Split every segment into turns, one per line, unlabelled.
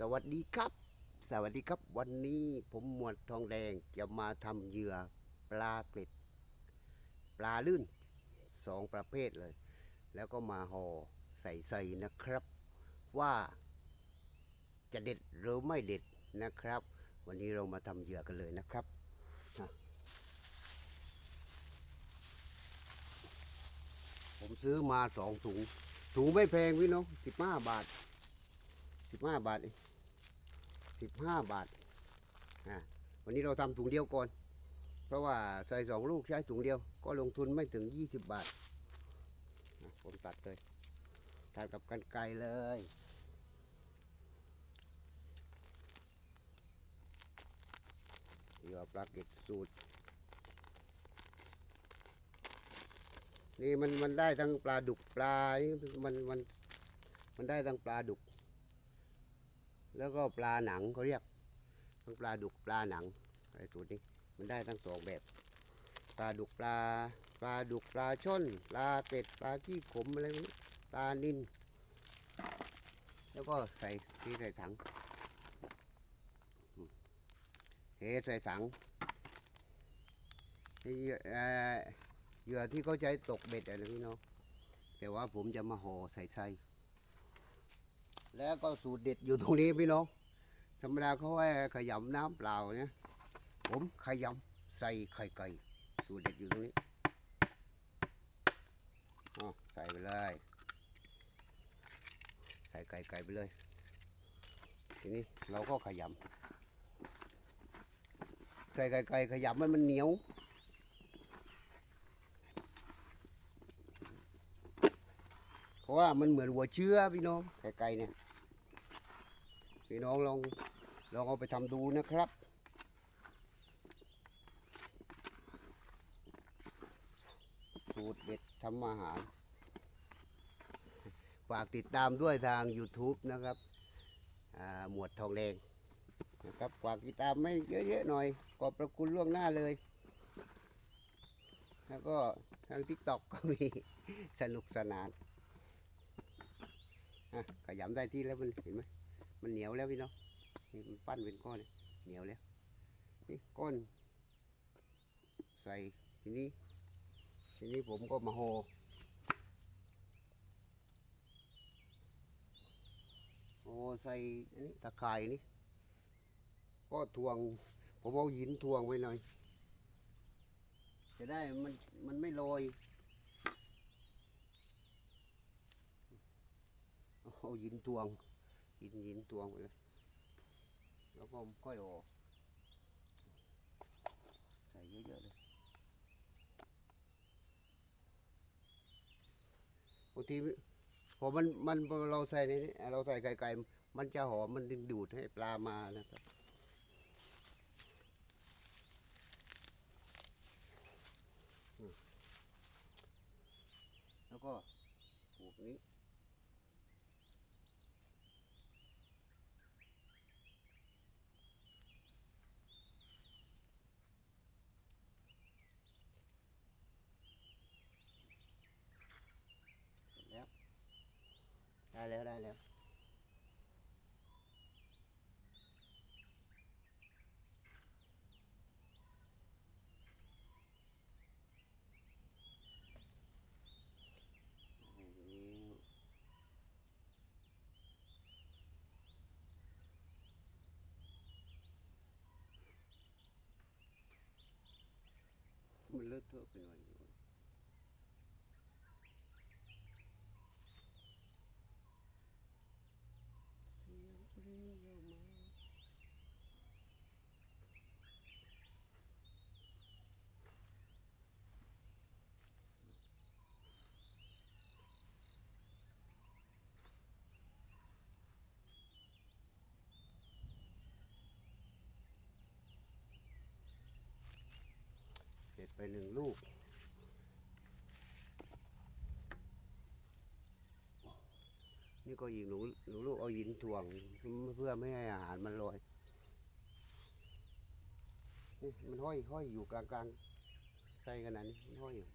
สวัสดีครับ สวัสดีครับ วันนี้ผมหมวดทองแดงจะมาทำเหยื่อปลาเกล็ด ปลาลื่นสองประเภทเลย แล้วก็มาห่อใส่ใส่นะครับ ว่าจะเด็ดหรือไม่เด็ดนะครับ วันนี้เรามาทำเหยื่อกันเลยนะครับผมซื้อมาสองถุง ถุงไม่แพงพี่น้องสิบห้าบาท สิบห้าบาทเองสิบห้าบาทอะวันนี้เราทำถุงเดียวก่อน เพราะว่าใส่สองลูกใช้ถุงเดียว ก็ลงทุนไม่ถึงยี่สิบบาทผมตัดเลยตัดกับกันไกรเลยเหยื่อปลาเก็ดสูตร นี่มันมันได้ทั้งปลาดุกปลา มันมันมันได้ทั้งปลาดุก แล้วก็ปลาหนังเขาเรียกทั้งปลาดุกปลาหนังไอตัวนี้มันได้ทั้งสองแบบ ปลาดุกปลาปลาดุกปลาช่อนปลาเป็ดปลาที่ขมอะไรนี้ปลานินแล้วก็ใส่ที่ใส่ถังเทใส่ถังเอ่อเหยื่อที่เขาใช้ตกเบ็ดอะไรพี่น้องแต่ว่าผมจะมาห่อใส่ไส้ แล้วก็สูตรเด็ดอยู่ตรงนี้พี่น้องธรรมดาเขาให้ขยำน้ำเปล่าเนี่ยผมขยำใส่ไข่ไก่สูตรเด็ดอยู่ตรงนี้อ๋อใส่ไปเลย ใส่ไก่ไก่ไปเลย ทีนี้เราก็ขยำใส่ไก่ไก่ขยำให้มันเหนียวเพราะว่ามันเหมือนหัวเชื้อพี่น้องไกลๆเนี่ย พี่น้องลองลองเอาไปทำดูนะครับ สูตรเด็ดทำอาหาร ฝากติดตามด้วยทาง YouTube นะครับหมวดทองแดงนะครับฝากติดตามไม่เยอะๆหน่อยขอบพระคุณล่วงหน้าเลย แล้วก็ทาง TikTok ก็มีสนุกสนานขยำได้ที่แล้วมันเห็นไหม มันเหนียวแล้วพี่น้องนี่มันปั้นเป็นก้อนเเหนียวแล้วนี่ก้อนใส่ทีนี้ ทีนี้ผมก็มาห่อห่อใส่อันนี้ตะข่ายนี่ก็ทวง ผมเอาหินทวงไว้หน่อย จะได้มันมันไม่ลอยเอาหินตวง หินหินตวงไปเลยแล้วก็ค่อยออก ใส่เยอะๆเลยบางทีพอมันมันเราใส่ในนี้เราใส่ไก่ๆมันจะหอมมันดึงดูดให้ปลามานะครับแล้วก็ผูกนี้ แล้ว ได้แล้วได้แล้วมันเลอะเทอะไปหน่อย เสร็จไปหนึ่ง ลูก นี่ก็อีกหนูหนูลูกเอาหินถ่วงเพื่อไม่ให้อาหารมันลอยนี่มันห้อยห้อยอยู่กลางกลางใส่ขนาดนี้มันห้อยอยู่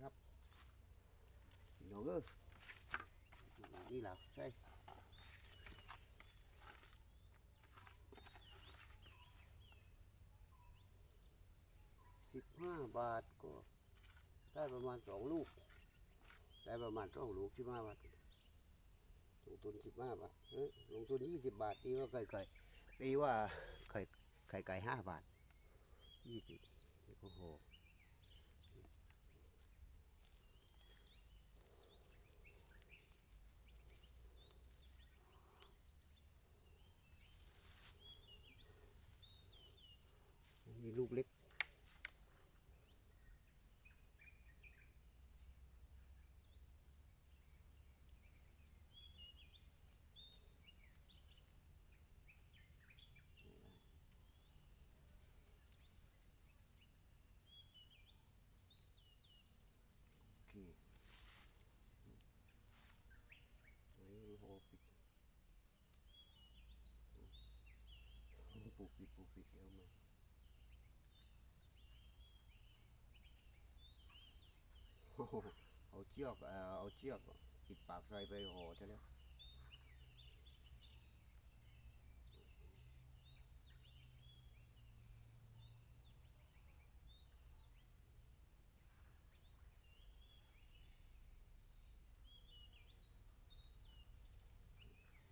ครับหนูเอ้ยนี่แหละใช่ บาทก็ได้ประมาณสองลูก ได้ประมาณสองลูกสิบห้าบาทลงทุนสิบห้าบาทลงทุนยี่สิบบาทตีว่าไก่ไก่ตีว่าไข่ไข่ไก่ห้าบาทยี่สิบโอ้โหมีลูกเล็ก โอเคอันนี้โหปิด ปิดเดี๋ยวมาโอ้โหเอาเชือกเออเอาเชือกปิดปากใส่ไปห่อซะแล้ว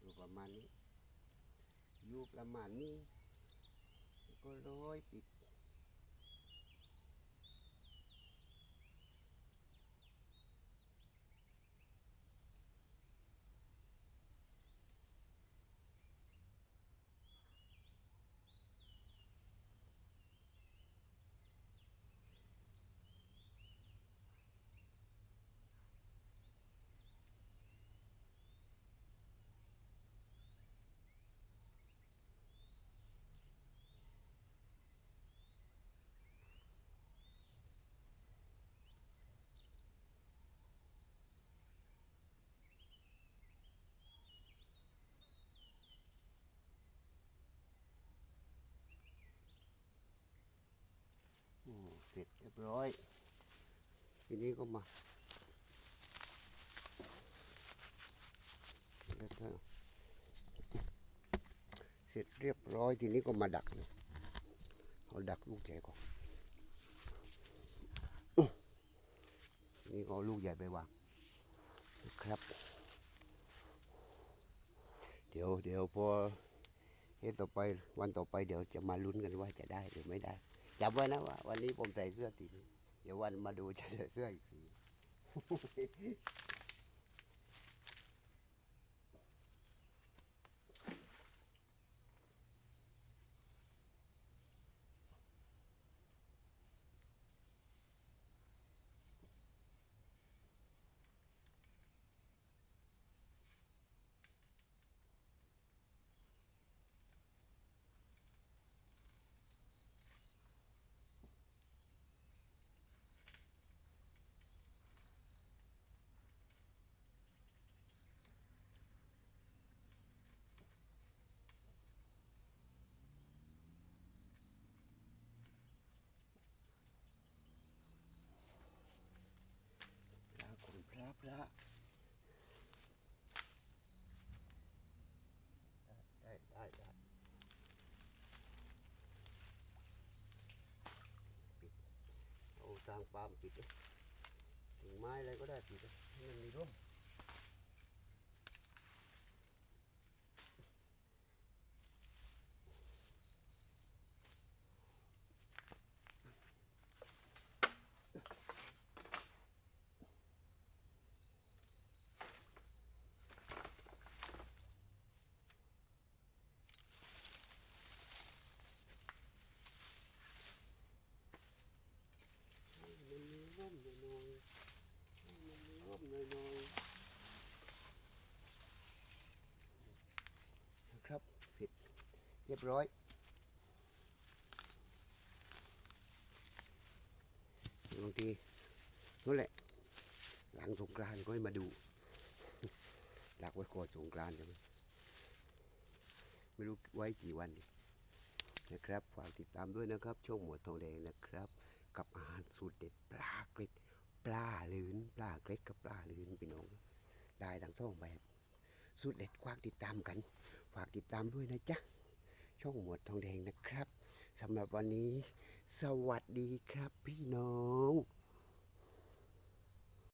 อยู่ประมาณนี้อยู่ประมาณนี้ ก็ร้อยปิด ร้อย ทีนี้ก็มาเสร็จเรียบร้อยทีนี้ก็มาดักเลยเอาดักลูกใหญ่ก่อนนี่ก็ลูกใหญ่ไปวางครับ เดี๋ยวเดี๋ยวพอเฮ็ดต่อไปวันต่อไปเดี๋ยวจะมาลุ้นกันว่าจะได้หรือไม่ได้ จำไว้นะว่าวันนี้ผมใส่เสื้อสีนี้เดี๋ยววันมาดูจะใส่เสื้ออีกที พระคุณพระพระได้ได้ได้ปิดเอา ปิดเลยถึงไม้อะไรก็ได้ปิดเลยให้มันมีร่ม ให้มันมีร่มหน่อยๆให้มันมีร่มหน่อยๆนะครับเสร็จ เรียบร้อยบางทีนั่นแหละ หลังสงกรานต์ก็ให้มาดูหลักไว้ก่อนสงกรานต์ใช่ไหมไม่รู้ไว้กี่วันดีนะครับฝากติดตามด้วยนะครับ ช่องหมวดทองแดงนะครับ กับอาหารสูตรเด็ดปลาเกล็ดปลาลื่นปลาเกล็ดกับปลาลื่นพี่น้องได้ทั้งสองแบบสูตรเด็ดฝากติดตามกัน ฝากติดตามด้วยนะจ๊ะ ช่องหมวดทองแดงนะครับสำหรับวันนี้ สวัสดีครับพี่น้อง